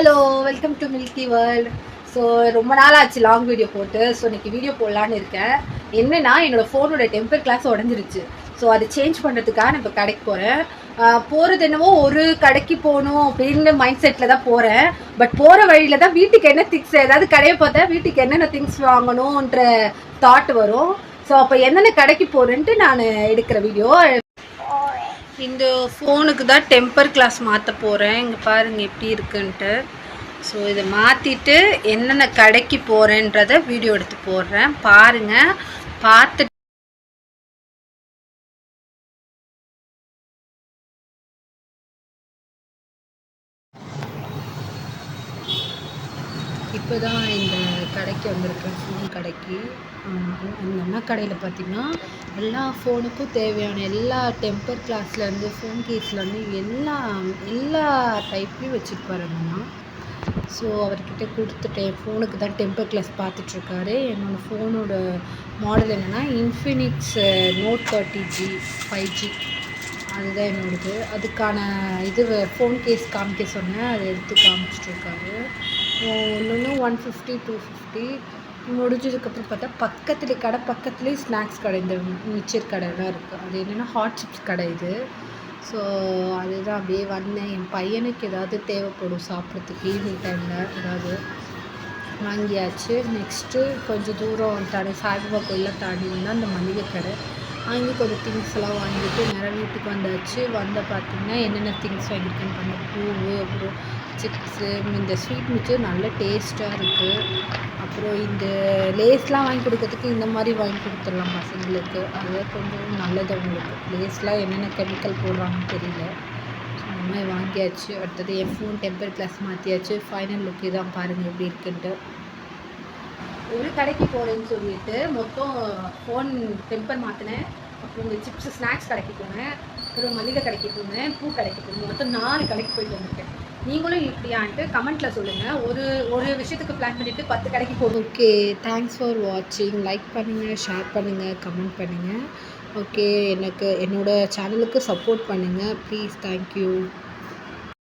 Hello welcome to milky world so ரொம்ப நாள் ஆச்சு லாங் வீடியோ போட்டு. ஸோ இன்னைக்கு வீடியோ போடலான்னு இருக்கேன். என்னன்னா என்னோட ஃபோனோட டெம்பர் கிளாஸ் உடஞ்சிருச்சு. ஸோ அதை சேஞ்ச் பண்ணுறதுக்காக நான் இப்போ கடைக்கு போகிறேன் போகிறது என்னவோ ஒரு கடைக்கு போகணும் அப்படின்னு மைண்ட் செட்டில் தான் போகிறேன் பட் போகிற வழியில் தான் வீட்டுக்கு என்ன திங்ஸ் ஏதாவது கடையை பார்த்தா வீட்டுக்கு என்னென்ன திங்ஸ் வாங்கணுன்ற தாட் வரும். ஸோ அப்போ என்னென்ன கடைக்கு போகிறேன்ட்டு நான் எடுக்கிற வீடியோ இந்த ஃபோனுக்கு தான் டெம்பர் கிளாஸ் மாற்ற போகிறேன் இங்கே பாருங்கள் எப்படி இருக்குன்ட்டு. ஸோ இதை மாற்றிட்டு என்னென்ன கடைக்கு போகிறேன்றத வீடியோ எடுத்து போடுறேன். பாருங்கள் பார்த்து இப்போ தான் இந்த கடைக்கு வந்திருக்கேன் ஃபோன் கடைக்கு. இந்த அந்த அண்ணா கடையில் பார்த்தீங்கன்னா எல்லா ஃபோனுக்கும் தேவையான எல்லா டெம்பர் கிளாஸ்லேருந்து ஃபோன் கேஸ்லேருந்து எல்லா எல்லா டைப்லேயும் வச்சுருப்பாரு அந்த அண்ணா. ஸோ அவர்கிட்ட கொடுத்துட்டேன். ஃபோனுக்கு தான் டெம்பர் கிளாஸ் பார்த்துட்ருக்காரு என்னோடய ஃபோனோட மாடல் என்னென்னா Infinix note thirty G five G அதுதான் என்னோடது. அதுக்கான இது ஃபோன் கேஸ் காமிக்க சொன்னேன். அதை எடுத்து காமிச்சிட்ருக்காரு ஒன்று ஒன்று ஒன் ஃபிஃப்டி டூ ஃபிஃப்டி முடிஞ்சதுக்கப்புறம் பார்த்தா பக்கத்தில் கடை பக்கத்துலேயே ஸ்நாக்ஸ் கடை இந்த மிச்சர் கடைலாம் இருக்குது அது என்னென்னா ஹாட் சிப்ஸ் கடை இது. ஸோ அதுதான் அப்படியே வந்தேன். என் பையனுக்கு ஏதாவது தேவைப்படும் சாப்பிட்றதுக்கு ஈவினிங் டைமில் ஏதாவது வாங்கியாச்சு. நெக்ஸ்ட்டு கொஞ்சம் தூரம் தாண்டி சாய்பாபா கோயிலாம் தாண்டி வந்தால் அந்த மளிகை கடை. வாங்கி கொஞ்சம் திங்ஸ் எல்லாம் வாங்கிட்டு நேராக வீட்டுக்கு வந்தாச்சு. வந்தால் பார்த்தீங்கன்னா என்னென்ன திங்ஸ் வாங்கியிருக்கேன்னு பண்ண பூவு அப்புறம் சிப்ஸு இந்த ஸ்வீட் மிச்சர் நல்ல டேஸ்ட்டாக இருக்குது அப்புறம் இந்த லேஸ்லாம் வாங்கி கொடுக்கறதுக்கு இந்த மாதிரி வாங்கி கொடுத்துடலாம் பசங்களுக்கு. அது கொஞ்சம் நல்லது அவங்களுக்கு. லேஸ்லாம் என்னென்ன கெமிக்கல் போடுறாங்கன்னு தெரியல. அந்த மாதிரி வாங்கியாச்சு. அடுத்தது என் ஃபோன் டெம்பர் கிளாஸ் மாற்றியாச்சு ஃபைனல் லுக்கு தான் பாருங்கள் எப்படி இருக்குன்ட்டு. ஒரு கடைக்கு போகிறேன்னு சொல்லிட்டு மொத்தம் ஃபோன் டெம்பர் மாற்றினேன் அப்புறம் இந்த சிப்ஸ் ஸ்நாக்ஸ் கடைக்கு போனேன் அப்புறம் மளிகை கடைக்கு போனேன் பூ கடைக்கு போனேன் மொத்தம் நாலு கடைக்கு போயிட்டு வந்திருக்கேன் நீங்களும் இப்படியான்ட்டு கமெண்ட்டில் சொல்லுங்கள் ஒரு ஒரு விஷயத்துக்கு பிளான் பண்ணிவிட்டு பத்து கடைக்கு போகும் ஓகே தேங்க்ஸ் ஃபார் வாட்சிங் லைக் பண்ணுங்கள் ஷேர் பண்ணுங்கள் கமெண்ட் பண்ணுங்கள் ஓகே எனக்கு என்னோட சேனலுக்கு சப்போர்ட் பண்ணுங்கள் ப்ளீஸ் தேங்க்யூ